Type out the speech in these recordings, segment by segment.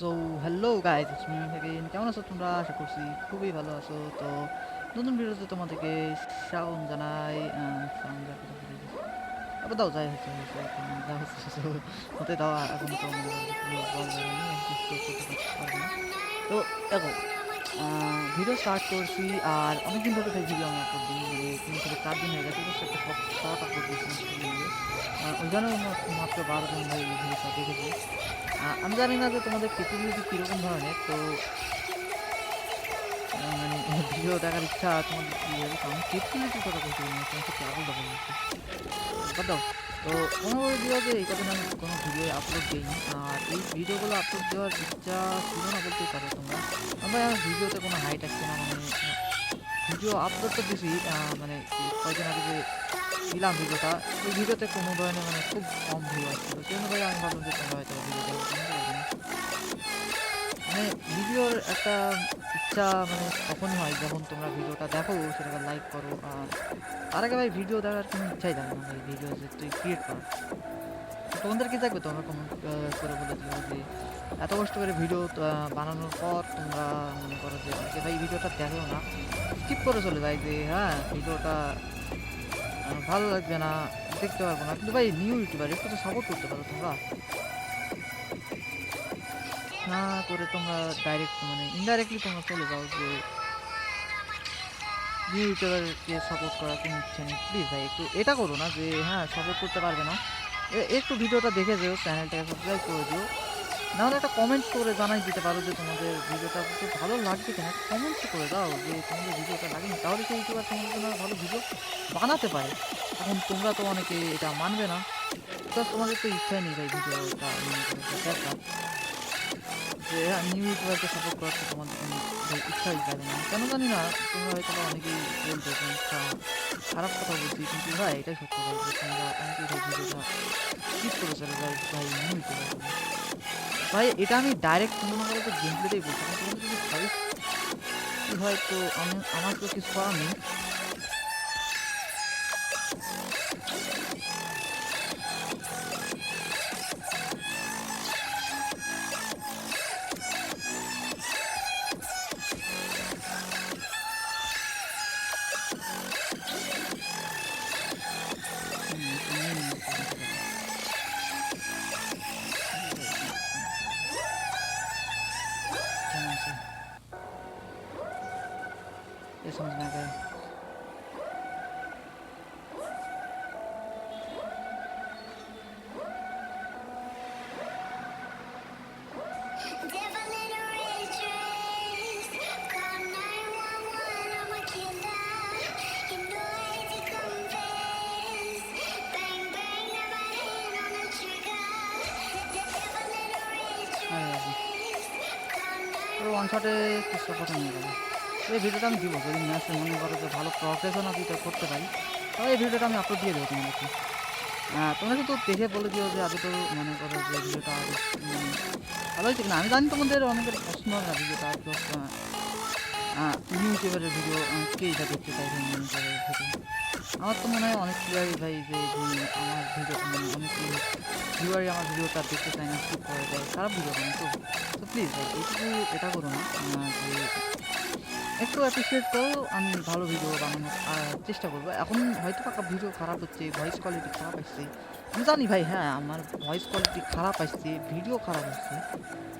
So hello guys me কেমন আছো তোমরা আশা করছি খুবই ভালো আছো তো, নতুন ভিডিওতে তোমাদেরকে স্বাগত জানাই সাউন্ড। আবার দাও, যাই হচ্ছে হতে দাও এখন। তো, দেখো ভিডিও স্টার্ট করছি আর অনেকদিন ধরে তাই ভিডিও আমি আপলোড দিই মানে তিন থেকে চার দিন হয়ে গেছে just একটা শর্ট আপলোড ভিডিও ওইখানেও মা- মাত্র বারো জন ভাই ভিডিওটা দেখেছে। আহ, আমি জানি না যে তোমাদের ক্যাপাবিলিটি কীরকম ধরনের তো মানে ভিডিও দেখার ইচ্ছা তোমাদের কী হবে আমি ক্যাপাবিলিটির কথা পারি না তোমাকে কেবল দেখা বলছি বাদ দাও। তো কোনো ভিডিও যে এই কথা আমি কোনো ভিডিও আপলোড দিইনি। আর এই ভিডিওগুলো আপলোড দেওয়ার ইচ্ছা ছিল না বলতেই পারো তোমরা। আমরা ভিডিওতে কোনো হাইট আসছে না মানে ভিডিও আপলোড তো দিছি মানে কয়দিন আগে যে দিলাম ভিডিওটা ওই ভিডিওতে কোনো ধরনের মানে খুব কম ভিউ আসছিল। সেই অনুযায়ী আমি ভাবলাম যে তোমরা হয়তো ভিডিওটা মানে ভিডিওর একটা ইচ্ছা মানে তখনই হয় যখন তোমরা ভিডিওটা দেখো, সেটাকে লাইক করো। আর তার আগে ভাই ভিডিও দেখার কোনো ইচ্ছাই থাকে না ভাই ভিডিও যে তুই ক্রিয়েট কর। তোমাদের কি থাকবে? তোমরা কমেন্ট করে বলে দিও যে এত কষ্ট করে ভিডিও বানানোর পর তোমরা মনে করো যে যে ভাই ভিডিওটা দেখো না স্কিপ করে চলে যায় যে হ্যাঁ ভিডিওটা ভালো লাগবে না, দেখতে পারব না। কিন্তু ভাই নিউ ইউটিউবার একটু তো সাপোর্ট করতে পারো তোমরা। না করে তোমরা ডাইরেক্ট মানে ইনডাইরেক্টলি তোমরা চলে যাও যে ইউটিউবারকে সাপোর্ট করার কোনো ইচ্ছে নেই প্লিজ ভাই, একটু এটা করো না যে হ্যাঁ সাপোর্ট করতে পারবে না। একটু ভিডিওটা দেখে যেও চ্যানেলটাকে সাবস্ক্রাইব করে দিও। নাহলে একটা কমেন্ট করে জানাই দিতে পারো যে তোমাদের ভিডিওটা খুব ভালো লাগবে কিনা। কমেন্টস করে দাও যে তোমাদের ভিডিওটা লাগেনি। তাহলে সেই ইউটিউবার তোমাদের জন্য ভালো ভিডিও বানাতে পারে। এখন তোমরা তো অনেকে এটা মানবে না। তোমাদের তো ইচ্ছাই নেই ভাই ভিডিওটা দেখা যে নিউ ইউটিউবারকে সাপোর্ট করার তো তোমাদের কোনো ইচ্ছাই যাবে না। কেন জানি না, তোমরা হয়তো অনেকেই বলবে খারাপ কথা বলছি। কিন্তু ভাই, এটাই সত্য ভাই যে তোমরা অনেকেই ভিডিওটা স্কিপ করে চলে যাও ভাই ইউটিউবার ভাই, এটা আমি ডাইরেক্ট মনে করো গেম প্লেতেই বলছি যদি হয় তো আমি, আমার তো কিছু নেই। ওয়ান শটে করে নিয়ে গেল। এই ভিডিওটা আমি দিব, যদি আসলে মনে করো যে ভালো প্রফেশন আমি করতে পারি তাহলে এই ভিডিওটা আমি আপলোড দিয়ে দেবো তোমাদেরকে। হ্যাঁ তোমরা শুধু দেখে বলে দিও যে আগে তো মনে করো যে ভিডিওটা ভালো হয়েছে কিনা আমি জানি তোমাদের অনেকের পছন্দ হবে না, ভিডিওটা তো নিউ ইউটিউবারের ভিডিও কে এটা দেখতে চাইবে মনে করে আমার তো মনে হয় অনেক প্লেয়ারই ভাই যে আমার ভিডিও মানে অনেক ভিউয়ারই আমার ভিডিওটা দেখতে চায় না স্কিপ করে দেয় খারাপ ভিডিও বানায় তো তো প্লিজ ভাই, এইটুকু এটা করো না। যে একটু অ্যাপ্রিসিয়েট করো, আমি ভালো ভিডিও বানানোর চেষ্টা করব। এখন হয়তো পাকা ভিডিও খারাপ হচ্ছে ভয়েস কোয়ালিটি খারাপ আসছে। আমি জানি ভাই হ্যাঁ আমার ভয়েস কোয়ালিটি খারাপ আসছে ভিডিও খারাপ আসছে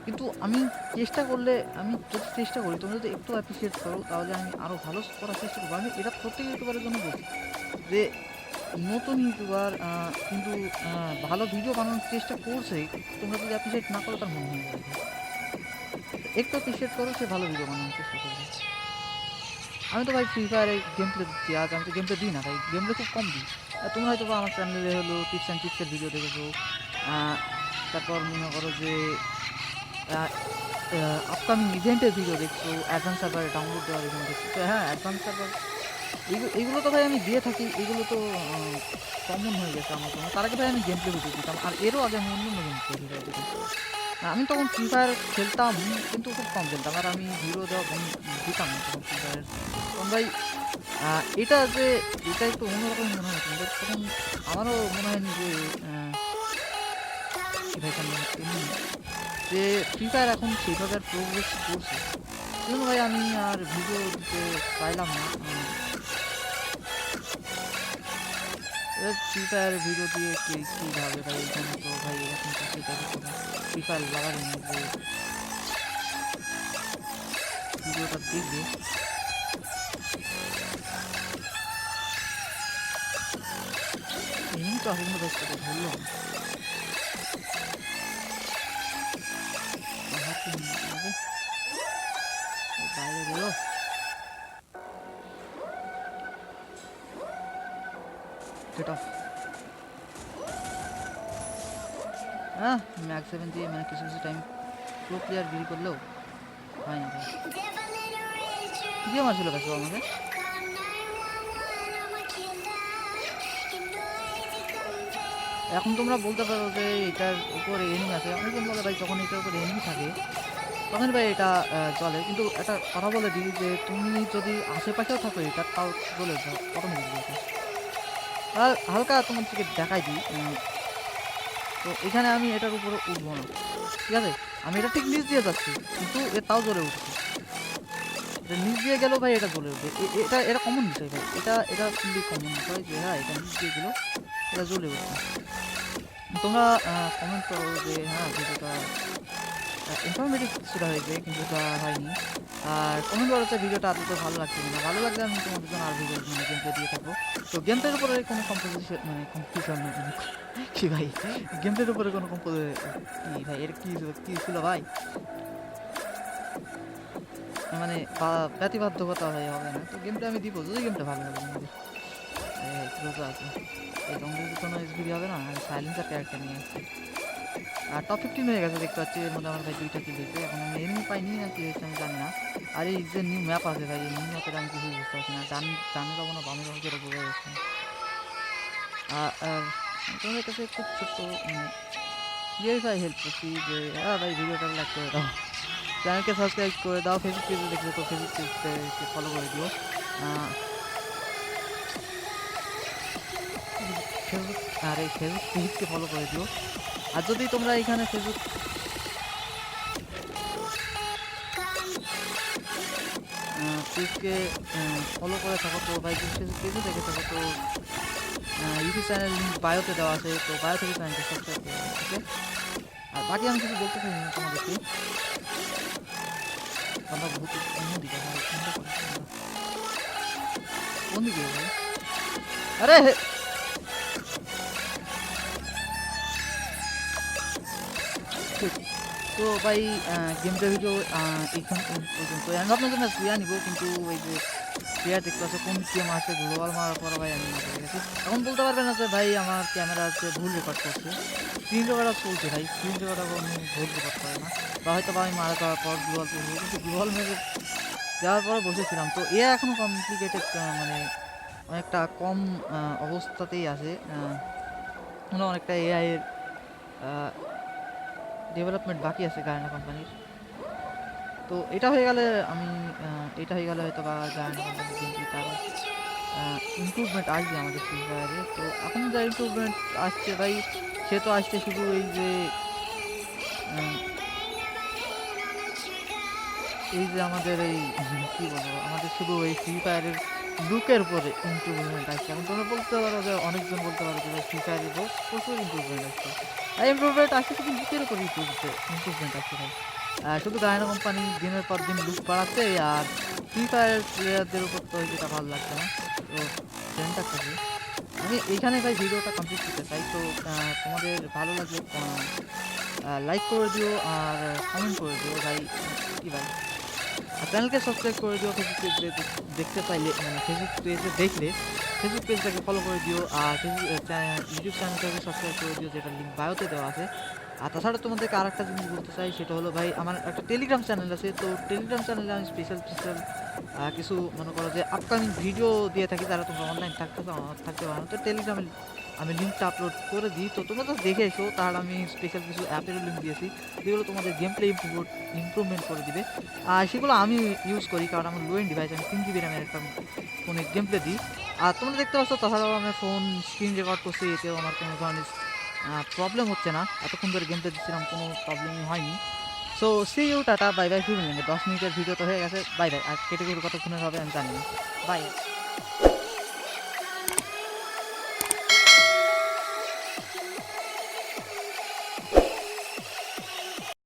কিন্তু আমি চেষ্টা করলে, আমি যদি চেষ্টা করি, তোমরা যদি একটু অ্যাপ্রিসিয়েট করো, তাহলে আমি আরও ভালো করার চেষ্টা করব। আমি এটা প্রত্যেক ইউটিউবারের জন্য বলছি। যে নতুন ইউটিউবার কিন্তু ভালো ভিডিও বানানোর চেষ্টা করছে, তোমরা যদি অ্যাপ্রিসিয়েট না করো, তার মনে হয়ে একটু অ্যাপ্রিসিয়েট করো, সে ভালো ভিডিও বানানোর চেষ্টা করবে। আমি তো ভাই ফ্রি ফায়ারে গেম প্লে দিচ্ছি আজ আমি তো গেম প্লে দিই না ভাই গেম প্লে খুব কম দিই। তোমরা হয়তো আমার চ্যানেলে হলো টিপস অ্যান্ড টিপসের ভিডিও দেখেছ। তারপর মনে করো যে আপকামিং ইভেন্টের ভিডিও দেখছ অ্যাডভান্স সার্ভারে ডাউনলোড দেওয়ার ভিডিও দেখছ। তো হ্যাঁ অ্যাডভান্স সার্ভার এগুলো তো ভাই আমি দিয়ে থাকি, এগুলো তো কমন হয়ে গেছে আমার জন্য। তার আগে ভাই আমি গেম প্লে ভিডিও দিতাম, আর এরও আগে আমি অন্য গেম প্লে আমি তখন ফ্রি ফায়ার খেলতাম, কিন্তু খুব কম খেলতাম, আর আমি হিরো বন্ধ দিতাম না তখন ফ্রি ফায়ার তখন ভাই এটা যে এটা একটু অন্যরকম মনে হয় তোমাদের তখন আমারও মনে হয়নি যে যে ফ্রি ফায়ার এখন সেইভাবে আর প্রোগ্রেস করছে। সেজন্য ভাই আমি আর ভিডিও দিতে পাইলাম না ফ্রি ফায়ার ভিডিও দিয়ে কে কীভাবে ভাই এখানে তো ভাই এখন তো ফ্রি ফায়ার লাগাবেন যে ভিডিওটা দেখবে। এমনি তো আসলে কথা ধরলাম গেট অফ হ্যাঁ ম্যাক্স সেভেন দিয়ে মানে কিছু কিছু টাইম প্রো প্লেয়ার বিল করলেও হয় না দিয়ে মারছিল কাছে আমাকে? এখন তোমরা বলতে পারো যে এটার উপরে এনিমি আছে। অনেকজন বলে ভাই, যখন এটার উপরে এনিমি থাকে তখন ভাই এটা চলে। কিন্তু একটা কথা বলে দিই যে তুমি যদি আশেপাশেও থাকো, এটা তাও চলে যাও অটোমেটিক হালকা তোমার থেকে দেখাই দিই তো এখানে আমি এটার উপরে উঠবো না। ঠিক আছে? আমি এটা ঠিক নিচ দিয়ে যাচ্ছি, কিন্তু এ তাও জ্বলে উঠছে। নিচ দিয়ে গেলেও ভাই, এটা জ্বলে উঠবে এটা এটা কমন বিষয় ভাই। এটা এটা খুবই কমন বিষয় যে হ্যাঁ এটা নিচ দিয়ে গেলেও এটা জ্বলে উঠবে তোমরা কমেন্ট করো যে হ্যাঁ ভিডিওটা ইনফরমেটিভ কিছুটা হয়েছে কিন্তু হয়নি। আর কমেন্ট করো যে ভিডিওটা আদৌ ভালো লাগছে কিনা ভালো লাগলে আমি তোমাদের জন্য আর ভিডিও মানে গেম দিয়ে থাকব। তো গেম উপরে কোনো কম্পোজিশন মানে কম্পিটিশন কি ভাই? গেম উপরে কোনো কম্পো কি ভাই, এর কি কি ছিল ভাই? মানে ব্যতিবাধ্যকতা হয়ে হবে না। তো গেমটা আমি দিব, যদি গেমটা ভালো লাগে আমাদের আছে এই লঙ্গের কোনো এসবিডি হবে না, আমি সাইলেন্সার ক্যারেক্টার নিয়ে আসছি। আর টপ ফিফটিন হয়ে গেছে, দেখতে পাচ্ছি, এর মধ্যে আমার ভাই দুইটা কিল হয়েছে এখন আমি এনিমি পাইনি না কি হয়েছে আমি জানি না। আর এই যে নিউ ম্যাপ আছে ভাই, এই নিউ ম্যাপের আমি কিছুই বুঝতে পারছি না। ডান, ডানে যাব না, বামে যাব, যেটা বোঝা যাচ্ছে আর তোমাদের কাছে খুব ছোট্ট মানে যে ভাই হেল্প করছি যে হ্যাঁ ভাই, ভিডিওটা লাইক করে দাও। চ্যানেলকে সাবস্ক্রাইব করে দাও ফেসবুক পেজে দেখলে তো ফেসবুক পেজকে ফলো করে দিও। ফেসবুক আর এই ফেসবুক পেজকে ফলো করে দিও। আর যদি তোমরা এখানে ফেসবুক পেজকে ফলো করে থাকো তো। যদি ফেসবুক পেজে দেখে থাকো তো। ইউটিউব চ্যানেল বায়োতে দেওয়া আছে, তো বায়ো থেকে সাবস্ক্রাইব করে আর বাকি আমি কিছু বলতে চাই না তোমাদেরকে। আমরা বহুত। কোন দিকে আরে তো ভাই গেমটা ভিডিও এইখান পর্যন্ত। আমি আপনার জন্য শুয়ে নিব কিন্তু ওই যে প্লেয়ার দেখতে পাচ্ছ, কোন গেম আছে গ্লোবাল মারার পর ভাই আমি পেরে গেছি। এখন বলতে পারবে না যে ভাই, আমার ক্যামেরা হচ্ছে ভুল রেকর্ড করছে। স্ক্রিন রেকর্ডার চলছে ভাই স্ক্রিন রেকর্ডার আমি ভুল রেকর্ড করে না। বা হয়তো আমি মারা যাওয়ার পর গ্লোবাল চলছে কিন্তু গ্লোবাল মেরে যাওয়ার পরে বসেছিলাম। তো এ এখনও কমপ্লিকেটেড মানে অনেকটা কম অবস্থাতেই আছে। মানে অনেকটা এআই এর ডেভেলপমেন্ট বাকি আছে গায়না কোম্পানির তো এটা হয়ে গেলে আমি এটা হয়ে গেলে হয়তো বা গায়না কোম্পানির কিন্তু তারও ইমপ্রুভমেন্ট আসবে আমাদের ফ্রি ফায়ারে তো এখন যা ইম্প্রুভমেন্ট আসছে ভাই, সে তো আসছে শুধু এই যে এই যে আমাদের এই, কি বলব, আমাদের শুধু এই ফ্রি ফায়ারের লুকের উপরে ইমপ্রুভমেন্ট আসছে। এখন তোমরা বলতে পারো যে, অনেকজন বলতে পারো যে ফ্রি ফায়ারের প্রচুর ইমপ্রুভমেন্ট আসছে। আর ইমপ্রুভমেন্ট আসছে শুধু লুকের উপরে ইমপ্রুভমেন্ট আসছে ভাই। শুধু গায়না কোম্পানি দিনের পর দিন লুক বাড়াচ্ছে আর ফ্রি ফায়ার প্লেয়ারদের উপর তো যেটা ভালো লাগছে না, তো ট্রেনটা থাকে আমি এইখানে ভাই ভিডিওটা কমপ্লিট করতে চাই, তো তোমাদের ভালো লাগলে লাইক করে দিও আর কমেন্ট করে দিও ভাই, কী ভাই? চ্যানেলকে সাবস্ক্রাইব করে দিও ফেসবুক পেজ দেখতে পাইলে মানে ফেসবুক পেজে দেখলে ফেসবুক পেজটাকে ফলো করে দিও আর ফেসবুক ইউটিউব চ্যানেলটাকে সাবস্ক্রাইব করে দিও, যেটা লিঙ্ক বায়োতে দেওয়া আছে। আর তাছাড়া তোমাদেরকে আর একটা জিনিস বলতে চাই, সেটা হলো ভাই, আমার একটা টেলিগ্রাম চ্যানেল আছে, তো টেলিগ্রাম চ্যানেলে আমি স্পেশাল স্পেশাল কিছু মনে করো যে আপকামিং ভিডিও দিয়ে থাকি, তারা তোমরা অনলাইন থাকতে থাকতে পারো। তো টেলিগ্রামে আমি লিঙ্কটা আপলোড করে দিই। তো তোমরা তো দেখে এসো, তার আমি স্পেশাল কিছু অ্যাপেরও লিঙ্ক দিয়েছি। যেগুলো তোমাদের গেম প্লে ইমপ্রুভমেন্ট করে দিবে। আর সেগুলো আমি ইউজ করি, কারণ আমার লো এন্ড ডিভাইস আমি তিন জিবি র্যামের একটা ফোনে গেম প্লে দিই। আর তোমরা দেখতে পাচ্ছ, তাছাড়াও আমি ফোন স্ক্রিন রেকর্ড করছি, এতেও আমার কোনো ধরনের প্রবলেম হচ্ছে না। এতক্ষণ ধরে গেম প্লে দিচ্ছিলাম, কোনো প্রবলেমই হয়নি। So see you tata bye bye ফিরে দশ মিনিটের ভিডিও তো হয়ে গেছে। বাই বাই আর কেটে কত কতক্ষণের হবে আমি জানি না। বাই